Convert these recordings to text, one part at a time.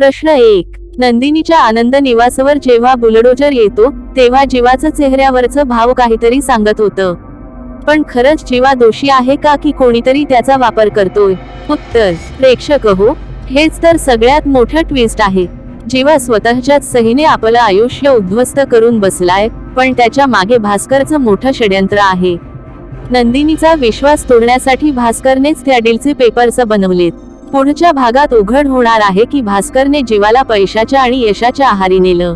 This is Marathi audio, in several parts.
प्रश्न एक. नंदिनीच्या आनंद निवासवर जेव्हा बुलडोजर येतो तेव्हा जीवाचं चेहऱ्यावरचं भाव काहीतरी सांगत होतं. पण खरंच जीवा दोषी आहे का की कोणीतरी त्याचा वापर करतोय? उत्तर. प्रेक्षक हो. हेच तर सगळ्यात मोठं ट्विस्ट आहे. जीवा स्वतःच्याच सहीने आपलं आयुष्य उद्ध्वस्त करून बसलाय पण त्याच्यामागे भास्करचं मोठं षड्यंत्र आहे. नंदिनीचा विश्वास तोडण्यासाठी भास्करनेच त्या डीलचे पेपर्स बनवलेत. पुढच्या भागात उघड होणार आहे की भास्करने जीवाला पैशाच्या आणि यशाच्या आहारी नेलं.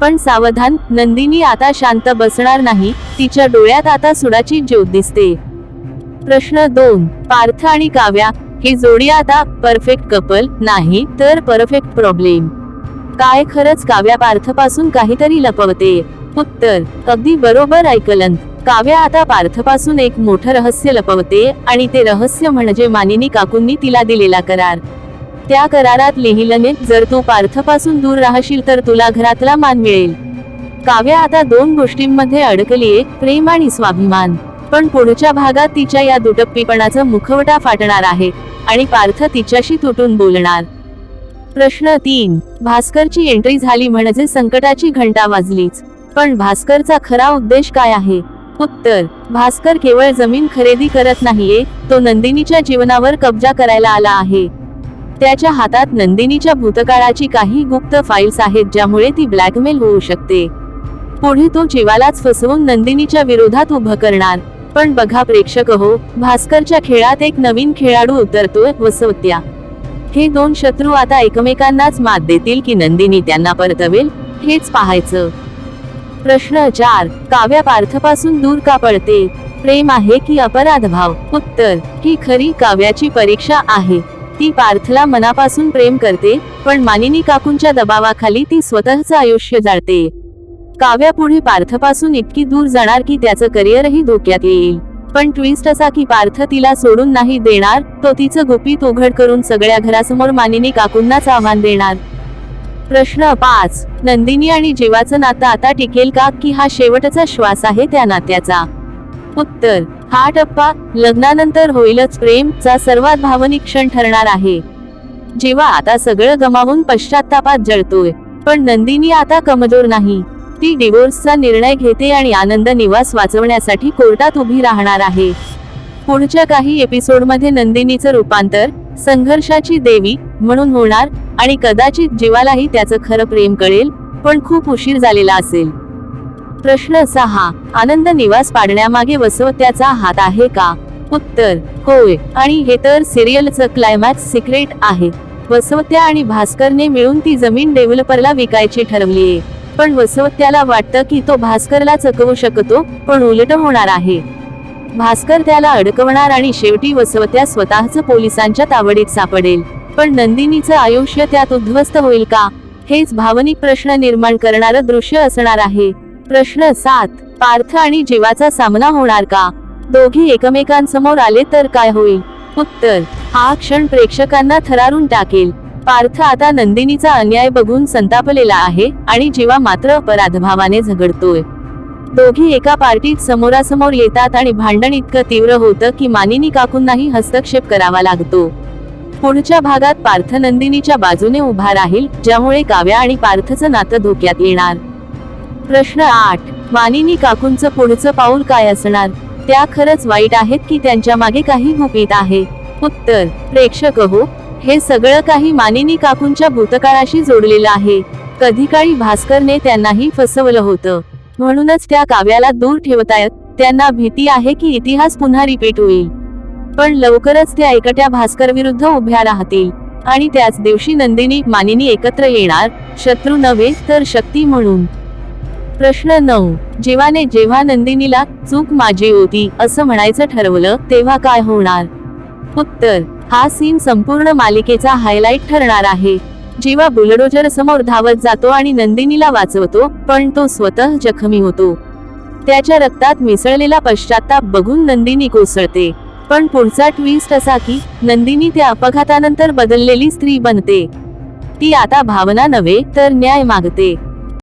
पण सावधान नंदिनी आता शांत बसणार नाही तिच्या डोळ्यात आता सुडाची ज्योत दिसते. प्रश्न दोन पार्थ आणि काव्या ही जोडी आता परफेक्ट कपल नाही तर परफेक्ट प्रॉब्लेम काय खरंच काव्या पार्थपासून काहीतरी लपवते? उत्तर अगदी बरोबर ऐकलंत. काव्या आता पार्थपासून एक मोठं रहस्य लपवते आणि ते रहस्य म्हणजे मानिनी काकूंनी तिला दिलेला करार. त्या करारात लिहिलंने जर तू पार्थपासून दूर राहशील तर तुला घरातला मान मिळेल. काव्या आता दोन गोष्टींमध्ये अडकलीये प्रेम आणि स्वाभिमान. पण पुढच्या भागात तिच्या या दुटप्पीपणाचं मुखवटा फाटणार आहे आणि पार्थ तिच्याशी तुटून बोलणार. प्रश्न तीन भास्करची एंट्री झाली म्हणजे संकटाची घंटा वाजलीच. पण भास्करचा खरा उद्देश काय आहे? उत्तर भास्कर केवळ जमीन खरेदी करत नाहीये तो नंदिनीच्या जीवनावर कब्जा करायला आला आहे. त्याच्या हातात नंदिनीच्या भूतकाळाची काही गुप्त फाईल्स आहेत ज्यामुळे ती ब्लॅकमेल होऊ शकते. पुढे तो जीवालाच फसवून नंदिनीच्या विरोधात उभं करणार. पण बघा प्रेक्षक हो भास्करच्या खेळात एक नवीन खेळाडू उतरतोय वसवत्या. हे दोन शत्रू आता एकमेकांनाच मात देतील की नंदिनी त्यांना परतवेल हेच पाहायचं. प्रश्न चार काव्या पार्थपासून दूर का पडते? प्रेम आहे की अपराध भाव? उत्तर ही खरी काव्याची परीक्षा आहे. ती पार्थला मनापासून प्रेम करते पण मानिनी काकूंच्या दबावाखाली ती स्वतःचं आयुष्य जाळते. काव्या पुढे पार्थपासून इतकी दूर जाणार की त्याचं करिअरही धोक्यात येईल. पण ट्विस्ट असा की पार्थ तिला सोडून नाही देणार तो तिचं गुपित उघड करून सगळ्या घरासमोर मानिनी काकूंनाच आव्हान देणार. प्रश्न पाच. नंदिनी आणि जीवाचं नातं आता टिकेल का? की हा शेवटचा श्वास आहे त्या नात्याचा? उत्तर. हा टप्पा लग्नानंतर होईलच. प्रेमचा सर्वात भावनिक क्षण ठरणार आहे. जेव्हा आता सगळं गमावून पश्चातापात जळतोय. पण नंदिनी आता कमजोर नाही. ती डिवोर्सचा निर्णय घेते आणि आनंद निवास वाचवण्यासाठी कोर्टात उभी राहणार आहे. पुढच्या काही एपिसोडमध्ये नंदिनीचं रूपांतर संघर्षाची देवी म्हणून होणार आणि कदाचित जीवालाही त्याचं खरं प्रेम कळेल पण खूप उशीर झालेला असेल. प्रश्न असा हा आनंद निवास पाडण्यामागे वसवत्याचा हात आहे का? उत्तर होय आणि हे तर सिरियलचं क्लायमॅक्स सिक्रेट आहे. वसवत्या आणि भास्करने मिळून ती जमीन डेव्हलपरला विकायची ठरवलीये. पण वसवत्याला वाटतं की तो भास्करला चकवू शकतो पण उलट होणार आहे. भास्कर त्याला अडकवणार आणि शेवटी वसवत्या स्वतःच पोलिसांच्या तावडीत सापडेल. पण नंदिनीचं आयुष्य त्यात उद्ध्वस्त होईल का? हेच भावनिक प्रश्न निर्माण करणारं दृश्य असणार आहे. प्रश्न सात पार्थ आणि जीवाचा सामना होणार का? दोघे एकमेकांसमोर आले तर काय होईल? उत्तर हा क्षण प्रेक्षकांना थरारून टाकेल. पार्थ आता नंदिनीचा अन्याय बघून संतापलेला आहे आणि जीवा मात्र अपराधभावाने झगडतोय. दोघी एका पार्टीत समोरासमोर येतात आणि भांडण इतकं तीव्र होतं की मानिनी काकूंनाही हस्तक्षेप करावा लागतो. पुढच्या भागात पार्थ नंदिनीच्या बाजूने उभा राहील ज्यामुळे काव्या आणि पार्थचं नातं धोक्यात येणार. प्रश्न आठ. मानिनी काकूंचं पुढचं पाऊल काय असणार? त्या खरंच वाईट आहेत की त्यांच्या मागे काही गुपित आहे? उत्तर. प्रेक्षक हो हे सगळं काही मानिनी काकूंच्या भूतकाळाशी जोडलेलं आहे. कधी काळी भास्करने त्यांनाही फसवलं होतं. म्हणूनच त्या काव्याला दूर ठेवतायत. त्यांना भीती आहे की इतिहास पुन्हा रिपीट होईल. पण लवकरच त्या एकट्या भास्कर विरुद्ध उभ्या राहतील. आणि त्याच दिवशी नंदिनी मानिनी एकत्र येणार. शत्रू नव्हे तर शक्ती म्हणून. प्रश्न नऊ. जेवाने जेव्हा नंदिनीला चूक माझी होती असं म्हणायचं ठरवलं तेव्हा काय होणार? उत्तर. हा सीन संपूर्ण मालिकेचा हायलाइट ठरणार आहे. जीवा बुलडोजर समोर धावत जातो आणि नंदिनीला वाचवतो पण तो स्वतः जखमी होतो. त्याच्या रक्तात मिसळलेला पश्चाताप बघून नंदिनी कोसळते. पण पुढचा ट्विस्ट असा की नंदिनी त्या अपघातानंतर बदललेली स्त्री बनते. ती आता भावना नव्हे तर न्याय मागते.